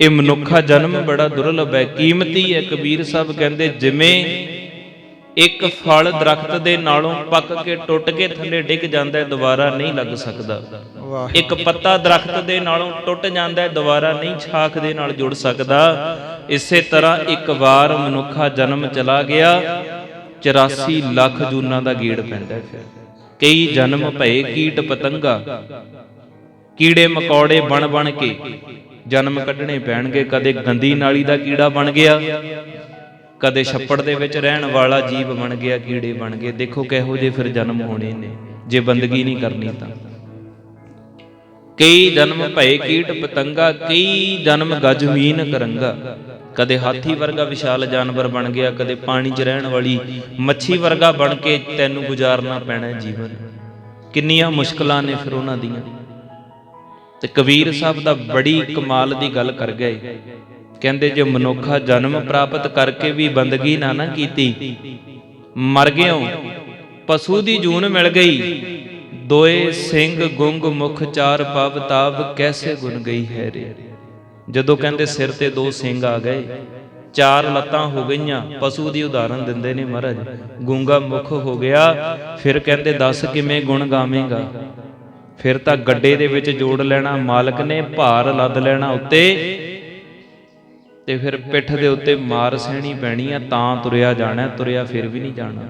ਇਹ ਮਨੁੱਖਾ ਜਨਮ ਬੜਾ ਦੁਰਲਭ ਹੈ। ਕੀਮਤੀ ਹੈ। ਕਬੀਰ ਸਾਹਿਬ ਕਹਿੰਦੇ ਜਿਵੇਂ ਇੱਕ ਫਲ ਦਰਖਤ ਦੇ ਨਾਲੋਂ ਪੱਕ ਕੇ ਟੁੱਟ ਕੇ ਥੱਲੇ ਡਿੱਗ ਜਾਂਦਾ ਹੈ ਦੁਬਾਰਾ ਨਹੀਂ ਲੱਗ ਸਕਦਾ। ਇੱਕ ਪੱਤਾ ਦਰਖਤ ਦੇ ਨਾਲੋਂ ਟੁੱਟ ਜਾਂਦਾ ਹੈ ਦੁਬਾਰਾ ਨਹੀਂ ਛਾਖ ਦੇ ਨਾਲ ਜੁੜ ਸਕਦਾ। ਇਸੇ ਤਰ੍ਹਾਂ ਇੱਕ ਵਾਰ ਮਨੁੱਖਾ ਜਨਮ ਚਲਾ ਗਿਆ 84 ਲੱਖ ਜੂਨਾਂ ਦਾ ਗੀੜ ਪੈਂਦਾ ਹੈ। ਫਿਰ ਕਈ ਜਨਮ ਭਏ ਕੀਟ ਪਤੰਗਾ ਕੀੜੇ ਮਕੌੜੇ ਬਣ ਬਣ ਕੇ ਜਨਮ ਕੱਢਣੇ ਪੈਣਗੇ। ਕਦੇ ਗੰਦੀ ਨਾਲੀ ਦਾ ਕੀੜਾ ਬਣ ਗਿਆ, ਕਦੇ ਛੱਪੜ ਦੇ ਵਿੱਚ ਰਹਿਣ ਵਾਲਾ ਜੀਵ ਬਣ ਗਿਆ, ਕੀੜੇ ਬਣ ਗਏ। ਦੇਖੋ ਕਿਹੋ ਜਿਹੇ ਫਿਰ ਜਨਮ ਹੋਣੇ ਨੇ, ਜੇ ਬੰਦਗੀ ਨਹੀਂ ਕਰਨੀ ਤਾਂ। ਕਈ ਜਨਮ ਭਏ ਕੀਟ ਪਤੰਗਾ, ਕਈ ਜਨਮ ਗਜਮੀਨ ਕਰੰਗਾ। ਕਦੇ ਹਾਥੀ ਵਰਗਾ ਵਿਸ਼ਾਲ ਜਾਨਵਰ ਬਣ ਗਿਆ, ਕਦੇ ਪਾਣੀ 'ਚ ਰਹਿਣ ਵਾਲੀ ਮੱਛੀ ਵਰਗਾ ਬਣ ਕੇ ਤੈਨੂੰ ਗੁਜ਼ਾਰਨਾ ਪੈਣਾ ਜੀਵਨ। ਕਿੰਨੀਆਂ ਮੁਸ਼ਕਲਾਂ ਨੇ ਫਿਰ ਉਹਨਾਂ ਦੀਆਂ। ਤੇ ਕਬੀਰ ਸਾਹਿਬ ਦਾ ਬੜੀ ਕਮਾਲ ਦੀ ਗੱਲ ਕਰ ਗਏ। ਕਹਿੰਦੇ ਜੇ ਮਨੁੱਖਾ ਜਨਮ ਪ੍ਰਾਪਤ ਕਰਕੇ ਵੀ ਬੰਦਗੀ ਨਾ ਨਾ ਕੀਤੀ, ਮਰ ਗਿਓ। ਪਸ਼ੂ ਦੀ ਜੂਨ ਮਿਲ ਗਈ। ਦੋਏ ਸਿੰਘ ਗੁੰਗ ਮੁਖ ਚਾਰ ਪਵ ਤਾਬ ਕੈਸੇ ਗੁਣ ਗਈ ਹੈ ਰੇ। ਜਦੋਂ ਕਹਿੰਦੇ ਸਿਰ ਤੇ ਦੋ ਸਿੰਘ ਆ ਗਏ, ਚਾਰ ਲੱਤਾਂ ਹੋ ਗਈਆਂ, ਪਸ਼ੂ ਦੀ ਉਦਾਹਰਨ ਦਿੰਦੇ ਨੇ ਮਹਾਰਾਜ। ਗੂੰਗਾ ਮੁਖ ਹੋ ਗਿਆ, ਫਿਰ ਕਹਿੰਦੇ ਦੱਸ ਕਿਵੇਂ ਗੁਣ ਗਾਵੇਂਗਾ? ਫਿਰ ਤਾਂ ਗੱਡੇ ਦੇ ਵਿੱਚ ਜੋੜ ਲੈਣਾ, ਮਾਲਕ ਨੇ ਭਾਰ ਲੱਦ ਲੈਣਾ ਉੱਤੇ ਤੇ ਫਿਰ ਪਿੱਠ ਦੇ ਉੱਤੇ ਮਾਰ ਸਹਿਣੀ ਪੈਣੀ ਆ, ਤਾਂ ਤੁਰਿਆ ਜਾਣਾ, ਤੁਰਿਆ ਫਿਰ ਵੀ ਨਹੀਂ ਜਾਣਾ।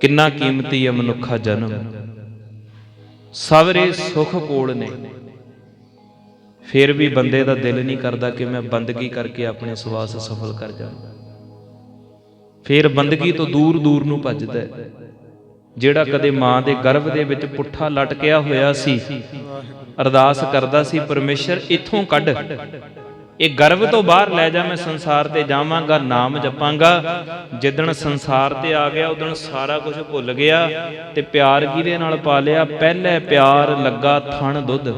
ਕਿੰਨਾ ਕੀਮਤੀ ਹੈ ਮਨੁੱਖਾ ਜਨਮ। ਸਵਰੇ ਸੁਖ ਕੋਲ ਨੇ। ਫਿਰ ਵੀ ਬੰਦੇ ਦਾ ਦਿਲ ਨਹੀਂ ਕਰਦਾ ਕਿ ਮੈਂ ਬੰਦਗੀ ਕਰਕੇ ਆਪਣੇ ਸਵਾਸ ਸਫਲ ਕਰ ਜਾਵਾਂ। ਫਿਰ ਬੰਦਗੀ ਤੋਂ ਦੂਰ ਦੂਰ ਨੂੰ ਭੱਜਦਾ ਹੈ। ਜਿਹੜਾ ਕਦੇ ਮਾਂ ਦੇ ਗਰਭ ਦੇ ਵਿੱਚ ਪੁੱਠਾ ਲਟਕਿਆ ਹੋਇਆ ਸੀ। ਅਰਦਾਸ ਕਰਦਾ ਸੀ, ਪਰਮੇਸ਼ਰ, ਇੱਥੋਂ ਕੱਢ। ਇਹ ਗਰਭ ਤੋਂ ਬਾਹਰ ਲੈ ਜਾ, ਮੈਂ ਸੰਸਾਰ ਤੇ ਜਾਵਾਂਗਾ, ਨਾਮ ਜਪਾਂਗਾ। ਜਿੱਦਣ ਸੰਸਾਰ ਤੇ ਆ ਗਿਆ ਉਦਣ ਸਾਰਾ ਕੁਝ ਭੁੱਲ ਗਿਆ ਤੇ ਪਿਆਰ ਕਿਹਦੇ ਨਾਲ ਪਾ ਲਿਆ? ਪਹਿਲੇ ਪਿਆਰ ਲੱਗਾ ਥਣ ਦੁੱਧ।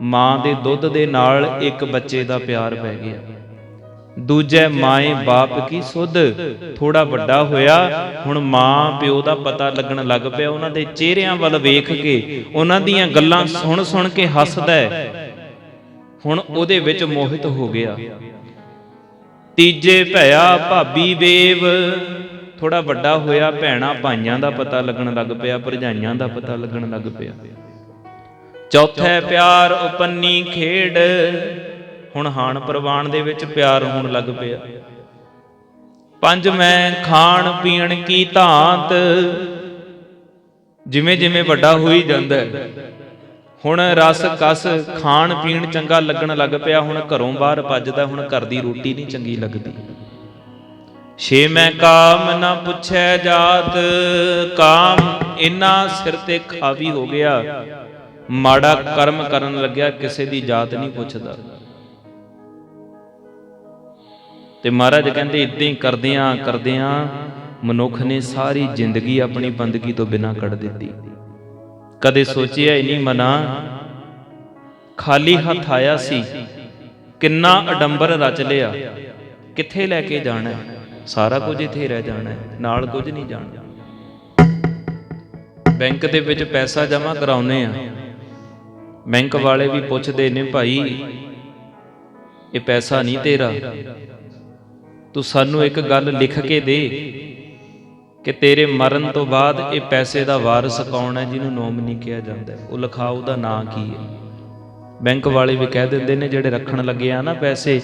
ਮਾਂ ਦੇ ਦੁੱਧ ਦੇ ਨਾਲ ਇੱਕ ਬੱਚੇ ਦਾ ਪਿਆਰ ਪੈ ਗਿਆ। ਦੂਜੇ ਮਾਏ ਬਾਪ ਕੀ ਸੁਧ? ਥੋੜਾ ਵੱਡਾ ਹੋਇਆ, ਹੁਣ ਮਾਂ ਪਿਓ ਦਾ ਪਤਾ ਲੱਗਣ ਲੱਗ ਪਿਆ, ਉਹਨਾਂ ਦੇ ਚਿਹਰਿਆਂ ਵੱਲ ਵੇਖ ਕੇ, ਉਹਨਾਂ ਦੀਆਂ ਗੱਲਾਂ ਸੁਣ ਸੁਣ ਕੇ ਹੱਸਦਾ ਹੈ। ਹੁਣ ਉਹਦੇ ਵਿੱਚ ਮੋਹਿਤ ਹੋ ਗਿਆ। ਤੀਜੇ ਭਇਆ ਭਾਬੀ ਬੇਵ ਥੋੜਾ ਵੱਡਾ ਹੋਇਆ, ਭੈਣਾ ਭਾਈਆਂ ਦਾ ਪਤਾ ਲੱਗਣ ਲੱਗ ਪਿਆ, ਭਰਜਾਈਆਂ ਦਾ ਪਤਾ ਲੱਗਣ ਲੱਗ ਪਿਆ। ਚੌਥੇ ਪਿਆਰ ਉਪੰਨੀ ਖੇਡ। ਹੁਣ ਹਾਣ ਪ੍ਰਵਾਨ ਦੇ ਵਿੱਚ ਪਿਆਰ ਹੋਣ ਲੱਗ ਪਿਆ। ਪੰਜ ਮੈਂ ਖਾਣ ਪੀਣ ਕੀ ਧਾਂਤ, ਜਿਵੇਂ ਜਿਵੇਂ ਵੱਡਾ ਹੋਈ ਜਾਂਦਾ ਹੈ। ਹੁਣ ਰਸ ਕਸ ਖਾਣ ਪੀਣ ਚੰਗਾ ਲੱਗਣ ਲੱਗ ਪਿਆ, ਹੁਣ ਘਰੋਂ ਬਾਹਰ ਭੱਜਦਾ, ਹੁਣ ਘਰ ਦੀ ਰੋਟੀ ਨਹੀਂ ਚੰਗੀ ਲੱਗਦੀ। ਛੇ ਮੈਂ ਕਾਮ ਨਾ ਪੁੱਛੈ ਜਾਤ, ਕਾਮ ਇਨਾ ਸਿਰ ਤੇ ਖਾਵੀ ਹੋ ਗਿਆ। ਮਾੜਾ ਕਰਮ ਕਰਨ ਲੱਗਿਆ, ਕਿਸੇ ਦੀ ਜਾਤ ਨਹੀਂ ਪੁੱਛਦਾ। ਤੇ ਮਹਾਰਾਜ ਕਹਿੰਦੇ, ਇਦਾਂ ਹੀ ਕਰਦਿਆਂ ਕਰਦਿਆਂ ਮਨੁੱਖ ਨੇ ਸਾਰੀ ਜ਼ਿੰਦਗੀ ਆਪਣੀ ਬੰਦਗੀ ਤੋਂ ਬਿਨਾਂ ਕੱਢ ਦਿੱਤੀ। ਕਦੇ ਸੋਚਿਆ ਹੀ ਨਹੀਂ ਮਨਾ, ਖਾਲੀ ਹੱਥ ਆਇਆ ਸੀ, ਕਿੰਨਾ ਅਡੰਬਰ ਰਚ ਲਿਆ, ਕਿੱਥੇ ਲੈ ਕੇ ਜਾਣਾ ਸਾਰਾ ਕੁਝ ਇੱਥੇ ਰਹਿ ਜਾਣਾ ਨਾਲ ਕੁਝ ਨਹੀਂ ਜਾਣਾ। ਬੈਂਕ ਦੇ ਵਿੱਚ ਪੈਸਾ ਜਮ੍ਹਾਂ ਕਰਾਉਨੇ ਆ ਬੈਂਕ ਵਾਲੇ ਵੀ ਪੁੱਛਦੇ ਨੇ, ਭਾਈ, ਇਹ ਪੈਸਾ ਨਹੀਂ ਤੇਰਾ? ਤੂੰ ਸਾਨੂੰ ਇੱਕ ਗੱਲ ਲਿਖ ਕੇ ਦੇ ਕਿ ਤੇਰੇ ਮਰਨ ਤੋਂ ਬਾਅਦ ਇਹ ਪੈਸੇ ਦਾ ਵਾਰਿਸ ਕੌਣ ਹੈ ਜਿਹਨੂੰ ਨੋਮਨੀ ਕਿਹਾ ਜਾਂਦਾ? ਹੈ? ਉਹ ਲਿਖਾ ਉਹਦਾ ਨਾਂ ਕੀ ਹੈ? ਬੈਂਕ ਵਾਲੇ ਵੀ ਕਹਿ ਦਿੰਦੇ ਨੇ, ਜਿਹੜੇ ਰੱਖਣ ਲੱਗੇ ਆ ਨਾ ਪੈਸੇ,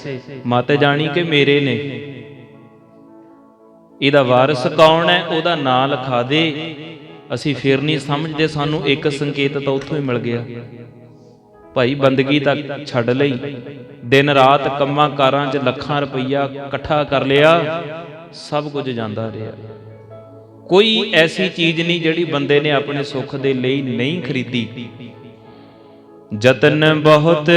ਮਾਤੇ ਜਾਣੀ ਕਿ ਮੇਰੇ ਨੇ। ਇਹਦਾ ਵਾਰਿਸ ਕੌਣ ਹੈ? ਉਹਦਾ ਨਾਂ ਲਿਖਾ ਦੇ। ਅਸੀਂ ਫੇਰ ਨਹੀਂ ਸਮਝਦੇ, ਸਾਨੂੰ ਇੱਕ ਸੰਕੇਤ ਤਾਂ ਉੱਥੋਂ ਹੀ ਮਿਲ ਗਿਆ। ਭਾਈ ਬੰਦਗੀ ਤਾਂ ਛੱਡ ਲਈ। ਦਿਨ ਰਾਤ ਕੰਮਾਂ ਕਾਰਾਂ 'ਚ ਲੱਖਾਂ ਰੁਪਈਆ ਇਕੱਠਾ ਕਰ ਲਿਆ, ਸਭ ਕੁਝ ਜਾਂਦਾ ਰਿਹਾ। ਕੋਈ ਐਸੀ ਚੀਜ਼ ਨਹੀਂ ਜਿਹੜੀ ਬੰਦੇ ਨੇ ਆਪਣੇ ਸੁੱਖ ਦੇ ਲਈ ਨਹੀਂ ਖਰੀਦੀ। ਯਤਨ ਬਹੁਤ,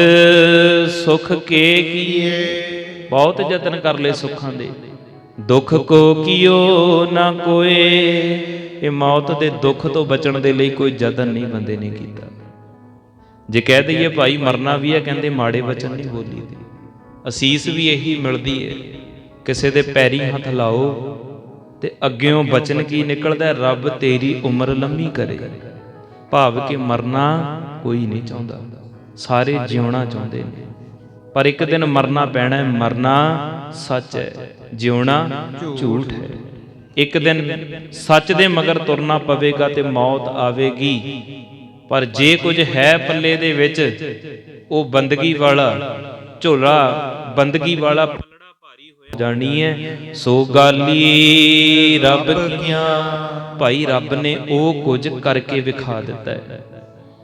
ਸੁਖ ਕੇ ਕੀਏ? ਬਹੁਤ ਯਤਨ ਕਰ ਲਏ ਸੁੱਖਾਂ ਦੇ। ਦੁੱਖ ਕੋ ਕੀਓ ਨਾ ਕੋਏ? ਇਹ ਮੌਤ ਦੇ ਦੁੱਖ ਤੋਂ ਬਚਣ ਦੇ ਲਈ ਕੋਈ ਯਤਨ ਨਹੀਂ ਬੰਦੇ ਨੇ ਕੀਤਾ। ਜੇ ਕਹਿ ਦਈਏ ਭਾਈ ਮਰਨਾ ਵੀ ਹੈ ਕਹਿੰਦੇ ਮਾੜੇ ਵਚਨ ਨਹੀਂ ਬੋਲੀ ਦੀ। ਅਸੀਸ ਵੀ ਇਹੀ ਮਿਲਦੀ ਹੈ ਕਿਸੇ ਦੇ ਪੈਰੀ ਹੱਥ ਲਾਓ ਤੇ ਅੱਗਿਓਂ ਬਚਨ ਕੀ ਨਿਕਲਦਾ ਰੱਬ ਤੇਰੀ ਉਮਰ ਲੰਮੀ ਕਰੇ। ਭਾਵ ਕਿ ਮਰਨਾ ਕੋਈ ਨਹੀਂ ਚਾਹੁੰਦਾ। ਸਾਰੇ ਜਿਉਣਾ ਚਾਹੁੰਦੇ ਨੇ। ਪਰ ਇੱਕ ਦਿਨ ਮਰਨਾ ਪੈਣਾ ਹੈ ਮਰਨਾ ਸੱਚ ਹੈ। ਜਿਉਣਾ ਝੂਠ ਹੈ। ਇੱਕ ਦਿਨ ਸੱਚ ਦੇ ਮਗਰ ਤੁਰਨਾ ਪਵੇਗਾ ਤੇ ਮੌਤ ਆਵੇਗੀ। ਪਰ ਜੇ ਕੁਝ ਹੈ ਪੱਲੇ ਦੇ ਵਿੱਚ ਉਹ ਬੰਦਗੀ ਵਾਲਾ ਝੋਲਾ ਬੰਦਗੀ ਵਾਲਾ ਪਲੜਾ ਭਾਰੀ ਹੋਇਆ ਜਾਣੀ ਹੈ। ਸੋ ਗਾਲੀ ਰੱਬ ਕੀਆਂ ਭਾਈ ਰੱਬ ਨੇ ਉਹ ਕੁਝ ਕਰਕੇ ਵਿਖਾ ਦਿੱਤਾ ਹੈ।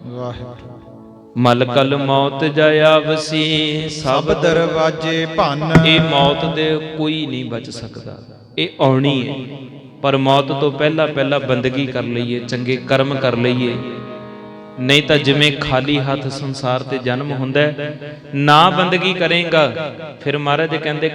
ਵਾਹਿਗੁਰੂ। ਮਲ ਕਲ ਮੌਤ ਜਾਇਆ ਵਸੀ ਸਭ ਦਰਵਾਜੇ ਭੰਨ। ਇਹ ਮੌਤ ਦੇ ਕੋਈ ਨਹੀਂ ਬਚ ਸਕਦਾ। ਇਹ ਆਉਣੀ ਹੈ। ਪਰ ਮੌਤ ਤੋਂ ਪਹਿਲਾਂ ਪਹਿਲਾਂ ਬੰਦਗੀ ਕਰ ਲਈਏ ਚੰਗੇ ਕਰਮ ਕਰ ਲਈਏ। ਨਹੀਂ ਤਾਂ ਜਿਵੇਂ ਖਾਲੀ ਹੱਥ ਸੰਸਾਰ ਤੇ ਜਨਮ ਹੁੰਦਾ ਨਾ ਬੰਦਗੀ ਕਰੇਗਾ, ਫਿਰ ਮਹਾਰਾਜ ਕਹਿੰਦੇ